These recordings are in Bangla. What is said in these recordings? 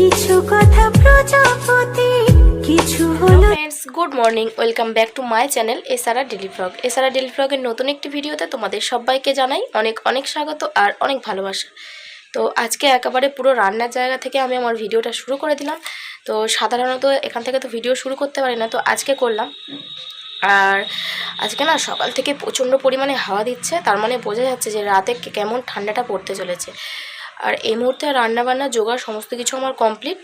কিছু কথা প্রজাপতি, কিছু friends good morning welcome back to my channel এসআরা daily vlog এসআরা ডেলি ভ্লগের নতুন একটি ভিডিওতে তোমাদের সবাইকে জানাই অনেক অনেক স্বাগত আর অনেক ভালোবাসা। তো আজকে একেবারে পুরো রান্নার জায়গা থেকে আমি আমার ভিডিওটা শুরু করে দিলাম। তো সাধারণত এখান থেকে তো ভিডিও শুরু করতে পারি না, তো আজকে করলাম। আর আজকে না সকাল থেকে প্রচণ্ড পরিমাণে হাওয়া দিচ্ছে, তার মানে বোঝা যাচ্ছে যে রাতে কেমন ঠান্ডাটা পড়তে চলেছে। আর এই মুহূর্তে রান্নাবান্না, জোগাড় সমস্ত কিছু আমার কমপ্লিট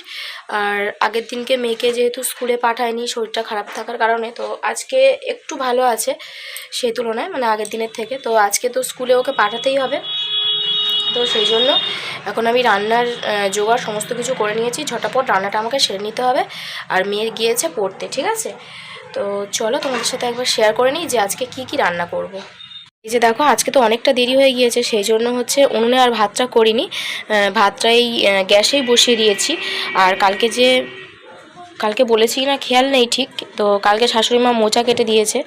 আর আগের দিনকে মেয়েকে যেহেতু স্কুলে পাঠায়নি, শরীরটা খারাপ থাকার কারণে, তো আজকে একটু ভালো আছে সেই তুলনায় মানে আগের দিনের থেকে। তো আজকে তো স্কুলে ওকে পাঠাতেই হবে। তো সেই জন্য এখন আমি রান্নার জোগাড় সমস্ত কিছু করে নিয়েছি। ঝটাপট রান্নাটা আমাকে সেরে নিতে হবে। আর মেয়ে গিয়েছে পড়তে, ঠিক আছে? তো চলো তোমাদের সাথে একবার শেয়ার করে নিই যে আজকে কি কি রান্না করব। এই যে দেখো, আজকে তো অনেকটা দেরি হয়ে গিয়েছে, সেই জন্য হচ্ছে উনুনে আর ভাতটা করিনি। ভাতটা এই গ্যাসেই বসিয়ে দিয়েছি। আর কালকে যে, কালকে বলেছি না খেয়াল নেই ঠিক, তো কালকে শাশুড়ি মা মোচা কেটে দিয়েছে।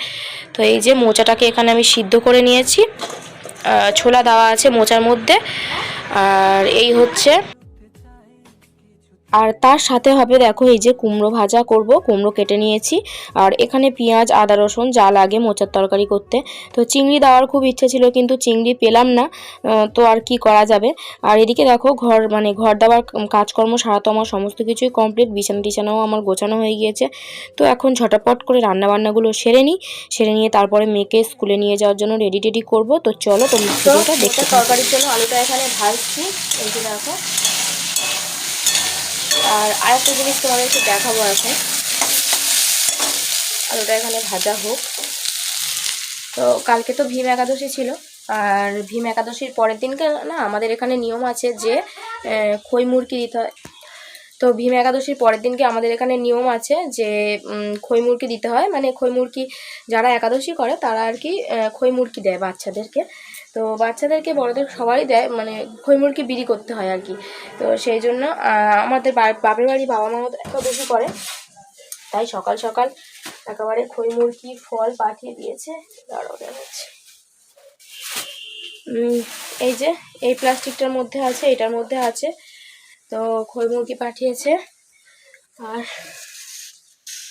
তো এই যে মোচাটাকে এখানে আমি সিদ্ধ করে নিয়েছি। ছোলা দেওয়া আছে মোচার মধ্যে। আর এই হচ্ছে আর তার সাথে হবে দেখো এই যে কুমড়ো ভাজা করব কুমড়ো কেটে নিয়েছি। আর এখানে পেঁয়াজ আদা রসুন যা লাগে মোচার তরকারি করতে। তো চিংড়ি দেওয়ার খুব ইচ্ছে ছিল কিন্তু চিংড়ি পেলাম না তো আর কি করা যাবে? আর এদিকে দেখো ঘর মানে ঘর দেওয়ার কাজকর্ম সারা তো আমার সমস্ত কিছুই কমপ্লিট বিছানা টিছানাও আমার গোছানো হয়ে গিয়েছে। তো এখন ঝটাপট করে রান্নাবান্নাগুলো সেরে নিই সেরে নিয়ে তারপরে মেয়েকে স্কুলে নিয়ে যাওয়ার জন্য রেডি টেডি করব। তো চলো তোমরা দেখতে তরকারির জন্য আলুটা এখানে ভাজছি এই যে দেখো। আর আরেকটা জিনিস তোমাদেরকে দেখাবো এখন। আলুটা এখানে ভাজা হোক। তো কালকে তো ভীম একাদশী ছিল। আর ভীম একাদশীর পরের দিনকে না আমাদের এখানে নিয়ম আছে যে খই মুরগি দিতে হয়। তো ভীম একাদশীর পরের দিনকে আমাদের এখানে নিয়ম আছে যে খই মুরগি দিতে হয়। মানে খই মুরগি যারা একাদশী করে তারা আর কি খই মুরগি দেয় বাচ্চাদেরকে। তো বাচ্চাদেরকে বড়দের সবাই দেয় মানে খই বিড়ি করতে হয় আর কি। তো সেই জন্য আমাদের বাপের বাড়ি বাবা মাও একাদশী করে। তাই সকাল সকাল একেবারে খই মুরগি, ফল পাঠিয়ে দিয়েছে দাঁড়াও দেখাচ্ছি এই যে, এই প্লাস্টিকটার মধ্যে আছে, এটার মধ্যে আছে। তো খই মুরগি পাঠিয়েছে। আর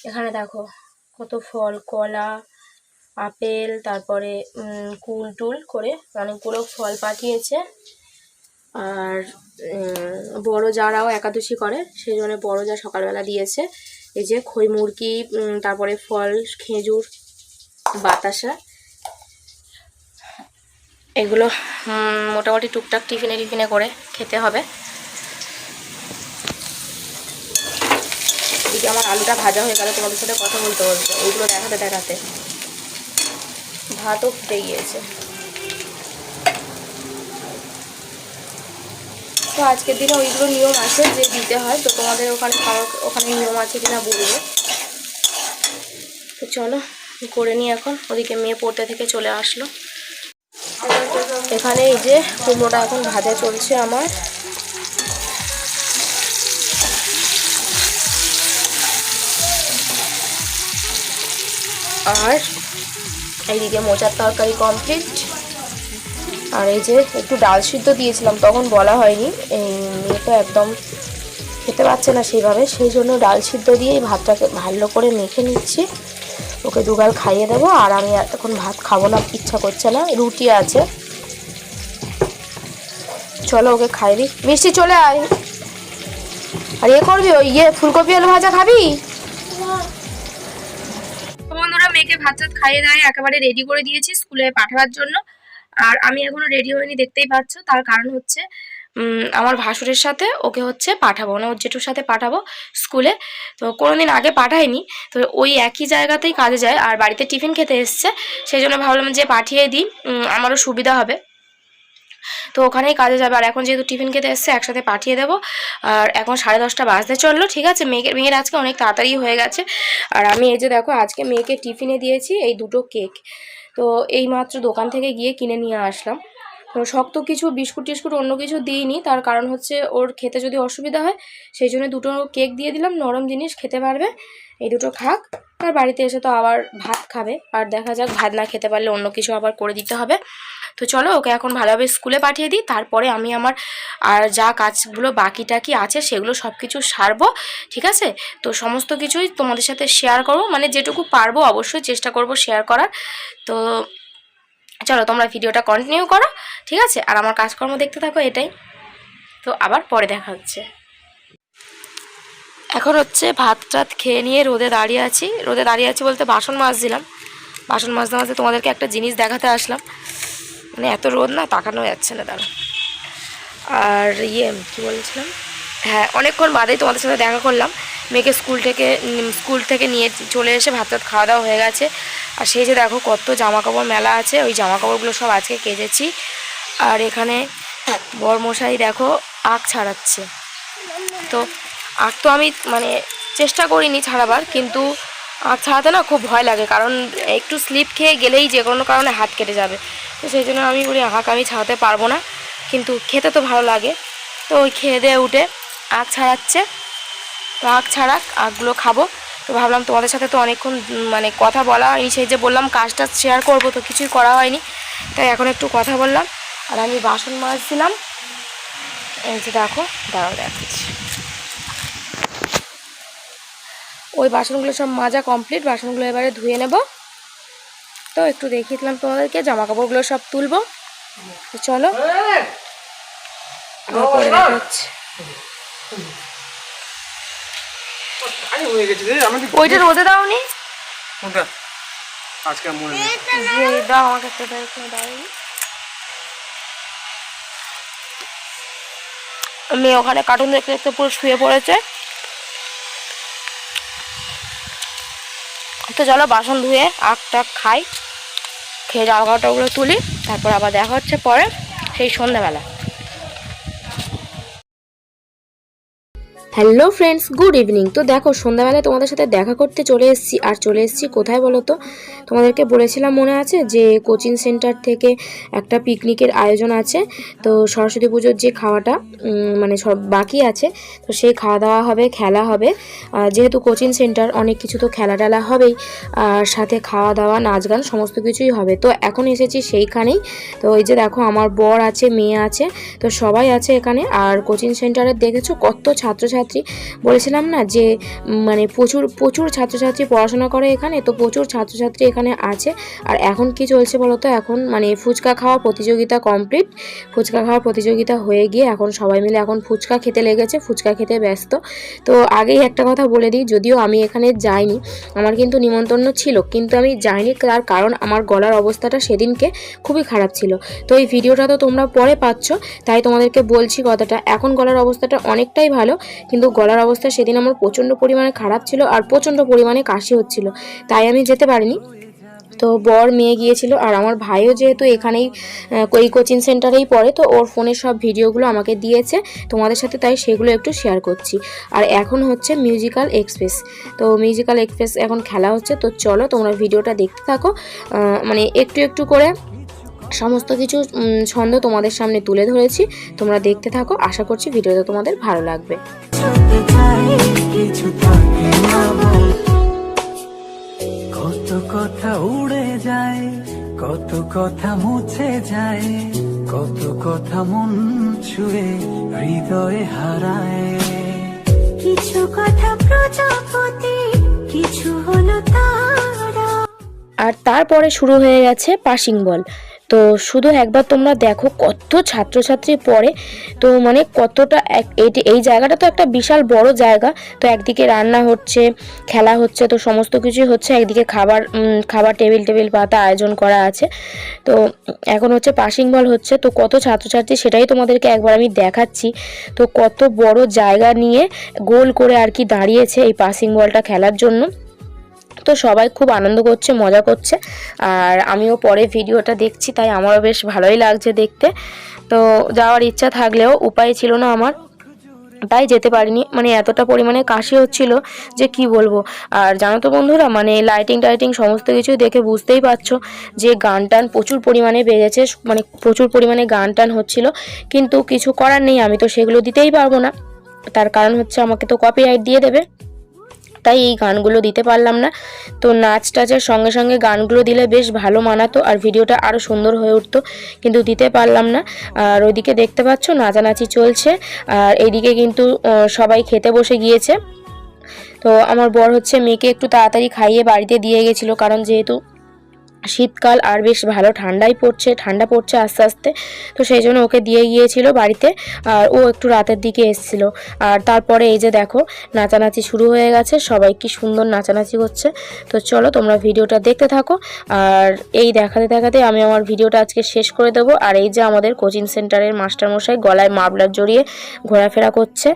এখানে দেখো, কত ফল, কলা আপেল, তারপরে কুল টুল করে অনেকগুলো ফল পাঠিয়েছে। আর বড় যারাও একাদশী করে, সেই জন্য বড় যা সকালবেলা দিয়েছে। এই যে খই মুরগি তারপরে ফল, খেজুর, বাতাসা। এগুলো মোটামুটি টুকটাক টিফিনে টিফিনে করে খেতে হবে। এদিকে আমার আলুটা ভাজা হয়ে গেল, তোমাদের সাথে কথা বলতে বলতে। ওইগুলো দেখাতে দেখাতে। ভাতও ফুটে গিয়েছে। তো আজকের দিনে ওইগুলো নিয়ম আছে যে দিতে হয়, তো তোমাদের ওখানে ওখানে নিয়ম আছে কিনা বলব। তো চলো, করে নিই এখন। ওদিকে মেয়ে পড়তে থেকে চলে আসলো। এখানে এই যে কুমড়োটা এখন ভাজা চলছে আমার। আর এইদিকে মোচার তরকারি কমপ্লিট আর এই যে একটু ডাল সিদ্ধ দিয়েছিলাম, তখন বলা হয়নি। এই মেয়েটা একদম খেতে পারছে না সেইভাবে। সেই জন্য ডাল সিদ্ধ দিয়ে ভাতটাকে ভালো করে মেখে নিচ্ছি। ওকে দুগাল খাইয়ে দেবো। আর আমি এখন ভাত খাব না, ইচ্ছা করছে না। রুটি আছে। চলো ওকে খাই দিই। মিষ্টি চলে আয়। আর ইয়ে করবি ওই ইয়ে ফুলকপি আলু ভাজা খাবি? মেয়েকে ভাত ভাত খাইয়ে দেয় একেবারে রেডি করে দিয়েছি স্কুলে পাঠাবার জন্য। আর আমি এখনও রেডি হয়নি, দেখতেই পাচ্ছ। তার কারণ হচ্ছে আমার ভাসুরের সাথে ওকে হচ্ছে পাঠাবো মানে ওর জেঠুর সাথে পাঠাবো স্কুলে। তো কোনোদিন আগে পাঠাইনি তো ওই একই জায়গাতেই কাজে যায়। আর বাড়িতে টিফিন খেতে এসছে, সেই জন্য ভাবলাম যে পাঠিয়ে দিই আমারও সুবিধা হবে। তো ওখানেই কাজে যাবে। আর এখন যেহেতু টিফিন খেতে এসছে, একসাথে পাঠিয়ে দেবো। আর এখন সাড়ে দশটা বাজতে চলল, ঠিক আছে? মেয়েকে, মেয়ের আজকে অনেক তাড়াতাড়ি হয়ে গেছে। আর আমি এই যে দেখো, আজকে মেয়েকে টিফিনে দিয়েছি এই দুটো কেক। তো এই মাত্র দোকান থেকে গিয়ে কিনে নিয়ে আসলাম। শক্ত কিছু বিস্কুট টিস্কুট অন্য কিছু দিইনি। তার কারণ হচ্ছে ওর খেতে যদি অসুবিধা হয়, সেই জন্য দুটো কেক দিয়ে দিলাম, নরম জিনিস, খেতে পারবে। এই দুটো খাক। আর বাড়িতে এসে তো আবার ভাত খাবে। আর দেখা যাক, ভাত না খেতে পারলে অন্য কিছু আবার করে দিতে হবে। তো চলো ওকে এখন ভালোভাবে স্কুলে পাঠিয়ে দিই, তারপরে আমি আমার, আর যা কাজগুলো বাকি টাকি আছে সেগুলো সব কিছু সারবো, ঠিক আছে? তো সমস্ত কিছুই তোমাদের সাথে শেয়ার করব মানে যেটুকু পারব অবশ্যই চেষ্টা করব শেয়ার করার। তো চলো তোমরা ভিডিওটা কন্টিনিউ করো, ঠিক আছে? আর আমার কাজকর্ম দেখতে থাকো, এটাই। তো আবার পরে দেখা হচ্ছে। এখন হচ্ছে ভাত টাত খেয়ে নিয়ে রোদে দাঁড়িয়ে আছি। রোদে দাঁড়িয়ে আছি বলতে বাসন মাজছিলাম। বাসন মাজতে মাজতে তোমাদেরকে একটা জিনিস দেখাতে আসলাম। মানে এত রোদ না, তাকানো যাচ্ছে না দাঁড়া আর ইয়ে কি বলছিলাম? হ্যাঁ অনেকক্ষণ বাদেই তোমাদের সাথে দেখা করলাম। মেয়েকে স্কুল থেকে স্কুল থেকে নিয়ে চলে এসে ভাত টাত খাওয়া দাওয়া হয়ে গেছে। আর সেই যে দেখো কত জামা কাপড় মেলা আছে, ওই জামা কাপড়গুলো সব আজকে কেজেছি আর এখানে বরমশাই দেখো আখ ছাড়াচ্ছে। তো আখ তো আমি মানে চেষ্টা করিনি ছাড়াবার, কিন্তু আখ ছাড়াতে না খুব ভয় লাগে, কারণ একটু স্লিপ খেয়ে গেলেই যে কোনো কারণে হাত কেটে যাবে। তো সেই জন্য আমি বলি আখ আমি ছাড়াতে পারব না। কিন্তু খেতে তো ভালো লাগে। তো ওই খেয়ে দিয়ে উঠে আখ ছাড়াচ্ছে। তো আখ ছাড়াক আখগুলো খাব। তো ভাবলাম তোমাদের সাথে তো অনেকক্ষণ মানে কথা বলা হয়নি। সেই যে বললাম, কাজটা শেয়ার করব তো কিছুই করা হয়নি। তাই এখন একটু কথা বললাম। আর আমি বাসন মাজছিলাম। এই যে দেখো, দাঁড়াও দেখাচ্ছি। ওই বাসনগুলো সব মাজা কমপ্লিট বাসনগুলো এবারে ধুয়ে নেব। তো একটু দেখিয়ে দিলাম তোমাদেরকে জামা কাপড়গুলো সব তুলবো। চলো হয়ে ওইটা রোদে দাওনি? আজকে মনে দাও আমাকে একটু দাও মেয়ে ওখানে কার্টুন দেখতে দেখতে পুরো শুয়ে পড়েছে। তো চলো বাসন ধুয়ে আখ টাক খাই। খেয়ে জামা কাপড়গুলো তুলি তারপর আবার দেখা হচ্ছে পরে সেই সন্ধ্যাবেলা। হ্যালো ফ্রেন্ডস গুড ইভিনিং তো দেখো, সন্ধ্যাবেলায় তোমাদের সাথে দেখা করতে চলে এসেছি। আর চলে এসেছি কোথায় বলো তো? তোমাদেরকে বলেছিলাম মনে আছে যে কোচিং সেন্টার থেকে একটা পিকনিকের আয়োজন আছে। তো সরস্বতী পুজোর যে খাওয়াটা মানে সব বাকি আছে, তো সেই খাওয়া দাওয়া হবে, খেলা হবে। যেহেতু কোচিং সেন্টার, অনেক কিছু তো খেলা টেলা হবেই। আর সাথে খাওয়া দাওয়া নাচ গান সমস্ত কিছুই হবে। তো এখন এসেছি সেইখানেই। তো ওই যে দেখো, আমার বর আছে, মেয়ে আছে, তো সবাই আছে এখানে। আর কোচিং সেন্টারে দেখেছ কত ছাত্রছাত্রী বলেছিলাম না যে মানে প্রচুর প্রচুর ছাত্রছাত্রী পড়াশোনা করে এখানে, তো প্রচুর ছাত্রছাত্রী এখানে আছে। আর এখন কি চলছে বলো তো এখন মানে ফুচকা খাওয়া প্রতিযোগিতা কমপ্লিট ফুচকা খাওয়ার প্রতিযোগিতা হয়ে গিয়ে এখন সবাই মিলে এখন ফুচকা খেতে লেগেছে, ফুচকা খেতে ব্যস্ত। তো আগেই একটা কথা বলে দিই, যদিও আমি এখানে যাইনি, আমার কিন্তু নিমন্ত্রণ ছিল, কিন্তু আমি যাইনি, তার কারণ আমার গলার অবস্থাটা সেদিনকে খুবই খারাপ ছিল। তো এই ভিডিওটা তো তোমরা পরে পাচ্ছ, তাই তোমাদেরকে বলছি কথাটা। এখন গলার অবস্থাটা অনেকটাই ভালো কিন্তু গলার অবস্থা সেদিন আমার প্রচণ্ড পরিমাণে খারাপ ছিল আর প্রচণ্ড পরিমাণে কাশি হচ্ছিল। তাই আমি যেতে পারিনি। তো বর মেয়ে গিয়েছিল আর আমার ভাইও যেহেতু এখানেই এই কোচিং সেন্টারেই পড়ে, তো ওর ফোনের সব ভিডিওগুলো আমাকে দিয়েছে। তোমাদের সাথে তাই সেগুলো একটু শেয়ার করছি। আর এখন হচ্ছে মিউজিক্যাল এক্সপ্রেস তো মিউজিক্যাল এক্সপ্রেস এখন খেলা হচ্ছে। তো চলো তোমরা ভিডিওটা দেখতে থাকো। মানে একটু একটু করে সমস্ত কিছু ছন্দ তোমাদের সামনে তুলে ধরেছি। তোমরা দেখতে থাকো আশা করছি ভিডিওটা তোমাদের ভালো লাগবে। কত কথা উড়ে যায় কত কথা মুছে যায় কত কথা মন ছুঁয়ে হৃদয়ে হারায়। কিছু কথা প্রজাপতি কিছু হলো তারা। আর তারপরে শুরু হয়ে গেছে পাসিং বল। তো শুধু একবার তোমরা দেখো কত ছাত্রছাত্রী পড়ে, তো মানে কতটা এই জায়গাটা তো একটা বিশাল বড় জায়গা, তো একদিকে রান্না হচ্ছে, খেলা হচ্ছে, তো সমস্ত কিছুই হচ্ছে, একদিকে খাবার খাবার টেবিল টেবিল, পাতা আয়োজন করা আছে। তো এখন হচ্ছে পাসিং বল হচ্ছে, তো কত ছাত্রছাত্রী সেটাই তোমাদেরকে একবার আমি দেখাচ্ছি। তো কত বড় জায়গা নিয়ে গোল করে আর কি দাঁড়িয়েছে এই পাসিং বলটা খেলার জন্য। তো সবাই খুব আনন্দ করছে, মজা করছে। আর আমিও পরে ভিডিওটা দেখছি, তাই আমারও বেশ ভালোই লাগছে দেখতে। তো যাওয়ার ইচ্ছা থাকলেও উপায় ছিল না আমার। তাই যেতে পারিনি মানে এতটা পরিমাণে কাশি হচ্ছিল যে কি বলব। আর জানো তো বন্ধুরা মানে লাইটিং টাইটিং সমস্ত কিছু দেখে বুঝতেই পারছ যে গান টান প্রচুর পরিমাণে বেড়েছে মানে প্রচুর পরিমাণে গান টান হচ্ছিল। কিন্তু কিছু করার নেই, আমি তো সেগুলো দিতেই পারব না। তার কারণ হচ্ছে আমাকে তো কপিরাইট দিয়ে দেবে। তাই এই গানগুলো দিতে পারলাম না। তো নাচ টাচের সঙ্গে সঙ্গে গানগুলো দিলে বেশ ভালো মানাতো আর ভিডিওটা আরও সুন্দর হয়ে উঠতো, কিন্তু দিতে পারলাম না। আর ওইদিকে দেখতে পাচ্ছ নাচানাচি চলছে। আর এইদিকে কিন্তু সবাই খেতে বসে গিয়েছে। তো আমার বর হচ্ছে মেয়েকে একটু তাড়াতাড়ি খাইয়ে বাড়িতে দিয়ে গেছিল, কারণ যেহেতু শীতকাল আর বেশ ভালো ঠান্ডাই পড়ছে, ঠান্ডা পড়ছে আস্তে আস্তে। তো সেই জন্য ওকে দিয়ে গিয়েছিল বাড়িতে, আর ও একটু রাতের দিকে এসেছিল। আর তারপরে এই যে দেখো, নাচানাচি শুরু হয়ে গেছে, সবাই কি সুন্দর নাচানাচি করছে তো চলো তোমরা ভিডিওটা দেখতে থাকো। আর এই দেখাতে দেখাতে আমি আমার ভিডিওটা আজকে শেষ করে দেবো। আর এই যে আমাদের কোচিং সেন্টারের মাস্টারমশাই গলায় মাফলার জড়িয়ে ঘোরাফেরা করছে।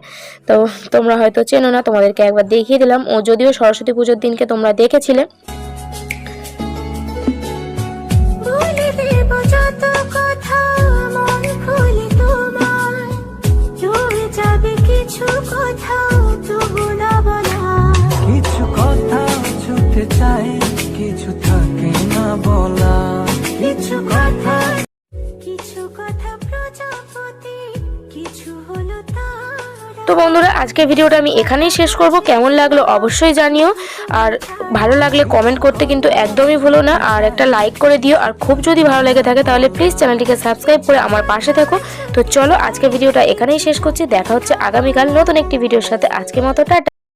তো তোমরা হয়তো চেনো না, তোমাদেরকে একবার দেখিয়ে দিলাম। ও যদিও সরস্বতী পুজোর দিনকে তোমরা দেখেছিলে তো বন্ধুরা, আজকের ভিডিওটা আমি এখানেই শেষ করব। কেমন লাগল অবশ্যই জানিও। আর ভালো লাগলে কমেন্ট করতে কিন্তু একদমই ভুলো না। আর একটা লাইক করে দিও। আর খুব যদি ভালো লেগে থাকে তাহলে প্লিজ চ্যানেলটিকে সাবস্ক্রাইব করে আমার পাশে থাকো। তো চলো, আজকের ভিডিওটা এখানেই শেষ করছি। দেখা হচ্ছে আগামীকাল নতুন একটি ভিডিওর সাথে। আজকে মতো, টাটা।